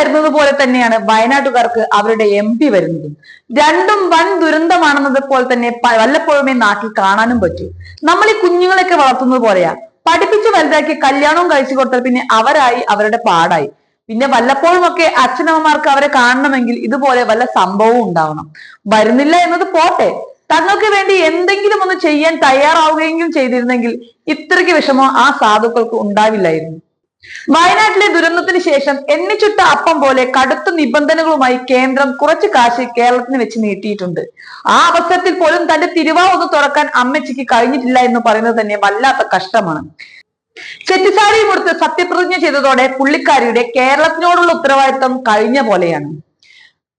വരുന്നത് പോലെ തന്നെയാണ് വയനാട്ടുകാർക്ക് അവരുടെ എം പി വരുന്നതും. രണ്ടും വൻ ദുരന്തമാണെന്നത് പോലെ തന്നെ വല്ലപ്പോഴുമേ നാട്ടിൽ കാണാനും പറ്റൂ. നമ്മൾ ഈ കുഞ്ഞുങ്ങളെയൊക്കെ വളർത്തുന്നത് പോലെയാ. പഠിപ്പിച്ച് വലുതാക്കി കല്യാണവും കഴിച്ചു കൊടുത്താൽ പിന്നെ അവരായി അവരുടെ പാടായി. പിന്നെ വല്ലപ്പോഴും ഒക്കെ അച്ഛനമ്മമാർക്ക് അവരെ കാണണമെങ്കിൽ ഇതുപോലെ വല്ല സംഭവവും ഉണ്ടാവണം. വരുന്നില്ല എന്നത് പോട്ടെ. തങ്ങൾക്ക് വേണ്ടി എന്തെങ്കിലും ഒന്ന് ചെയ്യാൻ തയ്യാറാവുകയെങ്കിലും ചെയ്തിരുന്നെങ്കിൽ ഇത്രയ്ക്ക് വിഷമം ആ സാധുക്കൾക്ക് ഉണ്ടാവില്ലായിരുന്നു. വയനാട്ടിലെ ദുരന്തത്തിന് ശേഷം എണ്ണിച്ചുട്ട അപ്പം പോലെ കടുത്ത നിബന്ധനകളുമായി കേന്ദ്രം കുറച്ച് കാശ് കേരളത്തിന് വെച്ച് നീട്ടിയിട്ടുണ്ട്. ആ അവസരത്തിൽ പോലും തന്റെ തിരുവാവ് ഒന്ന് തുറക്കാൻ അമ്മച്ചിക്ക് കഴിഞ്ഞിട്ടില്ല എന്ന് പറയുന്നത് തന്നെ വല്ലാത്ത കഷ്ടമാണ്. ചെറ്റിസാരി കൊടുത്ത് സത്യപ്രതിജ്ഞ ചെയ്തതോടെ പുള്ളിക്കാരിയുടെ കേരളത്തിനോടുള്ള ഉത്തരവാദിത്തം കഴിഞ്ഞ പോലെയാണ്.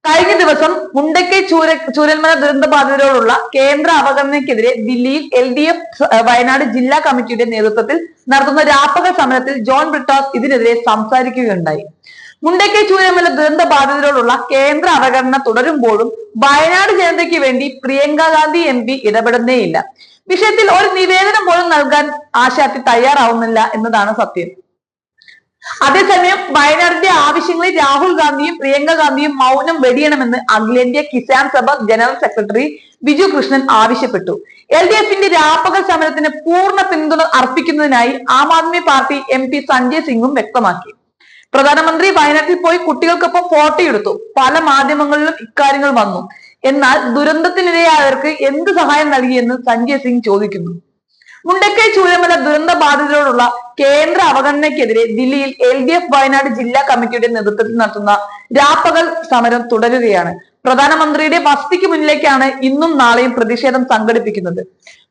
കഴിഞ്ഞ ദിവസം മുണ്ടക്കൈ ചൂര ചൂരൽമല ദുരന്ത ബാധിതരോടുള്ള കേന്ദ്ര അവഗണനയ്ക്കെതിരെ ദില്ലിയിൽ എൽ ഡി എഫ് വയനാട് ജില്ലാ കമ്മിറ്റിയുടെ നേതൃത്വത്തിൽ നടത്തുന്ന രാപ്പക സമരത്തിൽ ജോൺ ബ്രിട്ടാസ് ഇതിനെതിരെ സംസാരിക്കുകയുണ്ടായി. മുണ്ടക്കൈ ചൂരമല ദുരന്ത ബാധിതരോടുള്ള കേന്ദ്ര അവഗണന തുടരുമ്പോഴും വയനാട് ജനതയ്ക്ക് വേണ്ടി പ്രിയങ്ക ഗാന്ധി എം പി ഇടപെടുന്നേയില്ല. വിഷയത്തിൽ ഒരു നിവേദനം പോലും നൽകാൻ ആശാത്തി തയ്യാറാവുന്നില്ല എന്നതാണ് സത്യം. അതേസമയം വയനാടിന്റെ ആവശ്യങ്ങളിൽ രാഹുൽ ഗാന്ധിയും പ്രിയങ്ക ഗാന്ധിയും മൗനം വെടിയണമെന്ന് അഖിലേന്ത്യാ കിസാൻ സഭ ജനറൽ സെക്രട്ടറി ബിജു കൃഷ്ണൻ ആവശ്യപ്പെട്ടു. എൽ ഡി എഫിന്റെ രാപ്പകൽ സമരത്തിന് പൂർണ പിന്തുണ അർപ്പിക്കുന്നതിനായി Aam Aadmi party M P Sanjay സിംഗും വ്യക്തമാക്കി. പ്രധാനമന്ത്രി വയനാട്ടിൽ പോയി കുട്ടികൾക്കൊപ്പം ഫോട്ടോ എടുത്തു. പല മാധ്യമങ്ങളിലും ഇക്കാര്യങ്ങൾ വന്നു. എന്നാൽ ദുരന്തത്തിനിരയായവർക്ക് എന്ത് സഹായം നൽകിയെന്ന് സഞ്ജയ് സിംഗ് ചോദിക്കുന്നു. മുണ്ടക്കൈ ചൂരമല ദുരന്ത ബാധിതരോടുള്ള കേന്ദ്ര അവഗണനയ്ക്കെതിരെ ദില്ലിയിൽ എൽ ഡി എഫ് വയനാട് ജില്ലാ കമ്മിറ്റിയുടെ നേതൃത്വത്തിൽ നടത്തുന്ന രാപ്പകൽ സമരം തുടരുകയാണ്. പ്രധാനമന്ത്രിയുടെ വസതിക്ക് മുന്നിലേക്കാണ് ഇന്നും നാളെയും പ്രതിഷേധം സംഘടിപ്പിക്കുന്നത്.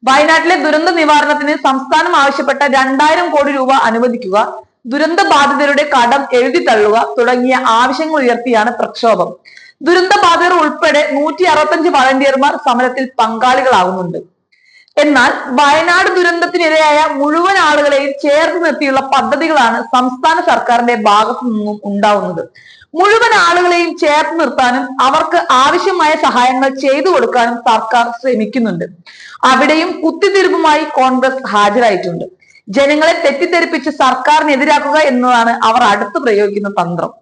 വയനാട്ടിലെ ദുരന്ത നിവാരണത്തിന് സംസ്ഥാനം ആവശ്യപ്പെട്ട രണ്ടായിരം കോടി രൂപ അനുവദിക്കുക ദുരന്ത ബാധിതരുടെ കടം എഴുതി തള്ളുക തുടങ്ങിയ ആവശ്യങ്ങൾ ഉയർത്തിയാണ് പ്രക്ഷോഭം. ദുരന്ത ബാധിതർ ഉൾപ്പെടെ നൂറ്റി അറുപത്തഞ്ച് വളണ്ടിയർമാർ സമരത്തിൽ പങ്കാളികളാകുന്നുണ്ട്. എന്നാൽ വയനാട് ദുരന്തത്തിനിരയായ മുഴുവൻ ആളുകളെയും ചേർത്ത് നിർത്തിയുള്ള പദ്ധതികളാണ് സംസ്ഥാന സർക്കാരിന്റെ ഭാഗത്തു നിന്നും ഉണ്ടാവുന്നത്. മുഴുവൻ ആളുകളെയും ചേർത്ത് നിർത്താനും അവർക്ക് ആവശ്യമായ സഹായങ്ങൾ ചെയ്തു കൊടുക്കാനും സർക്കാർ ശ്രമിക്കുന്നുണ്ട്. അവിടെയും കുത്തിത്തിരിപ്പുമായി കോൺഗ്രസ് ഹാജരായിട്ടുണ്ട്. ജനങ്ങളെ തെറ്റിദ്ധരിപ്പിച്ച് സർക്കാരിനെതിരാക്കുക എന്നതാണ് അവർ അടുത്ത് പ്രയോഗിക്കുന്ന തന്ത്രം.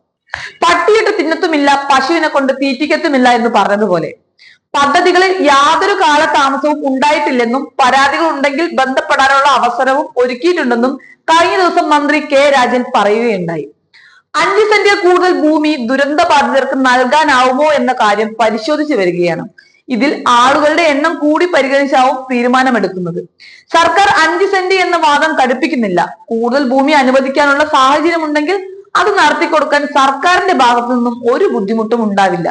പട്ടിയിട്ട് തിന്നത്തുമില്ല പശുവിനെ കൊണ്ട് തീറ്റിക്കത്തുമില്ല എന്ന് പറഞ്ഞതുപോലെ. പദ്ധതികളിൽ യാതൊരു കാലതാമസവും ഉണ്ടായിട്ടില്ലെന്നും പരാതികൾ ഉണ്ടെങ്കിൽ ബന്ധപ്പെടാനുള്ള അവസരവും ഒരുക്കിയിട്ടുണ്ടെന്നും കഴിഞ്ഞ ദിവസം മന്ത്രി കെ രാജൻ പറയുകയുണ്ടായി. അഞ്ച് സെന്റിൽ കൂടുതൽ ഭൂമി ദുരന്ത ബാധിതർക്ക് നൽകാനാവുമോ എന്ന കാര്യം പരിശോധിച്ചു വരികയാണ്. ഇതിൽ ആളുകളുടെ എണ്ണം കൂടി പരിഗണിച്ചാവും തീരുമാനമെടുക്കുന്നത്. സർക്കാർ അഞ്ച് സെന്റ് എന്ന വാദം തടുപ്പിക്കുന്നില്ല. കൂടുതൽ ഭൂമി അനുവദിക്കാനുള്ള സാഹചര്യം ഉണ്ടെങ്കിൽ അത് നടത്തിക്കൊടുക്കാൻ സർക്കാരിന്റെ ഭാഗത്തു നിന്നും ഒരു ബുദ്ധിമുട്ടും ഉണ്ടാവില്ല.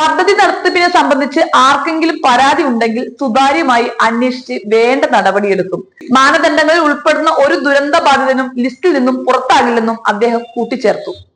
പദ്ധതി നടത്തിപ്പിനെ സംബന്ധിച്ച് ആർക്കെങ്കിലും പരാതി ഉണ്ടെങ്കിൽ സുതാര്യമായി അന്വേഷിച്ച് വേണ്ട നടപടിയെടുക്കും. മാനദണ്ഡങ്ങളിൽ ഉൾപ്പെടുന്ന ഒരു ദുരന്ത ബാധിതനും ലിസ്റ്റിൽ നിന്നും പുറത്താകില്ലെന്നും അദ്ദേഹം കൂട്ടിച്ചേർത്തു.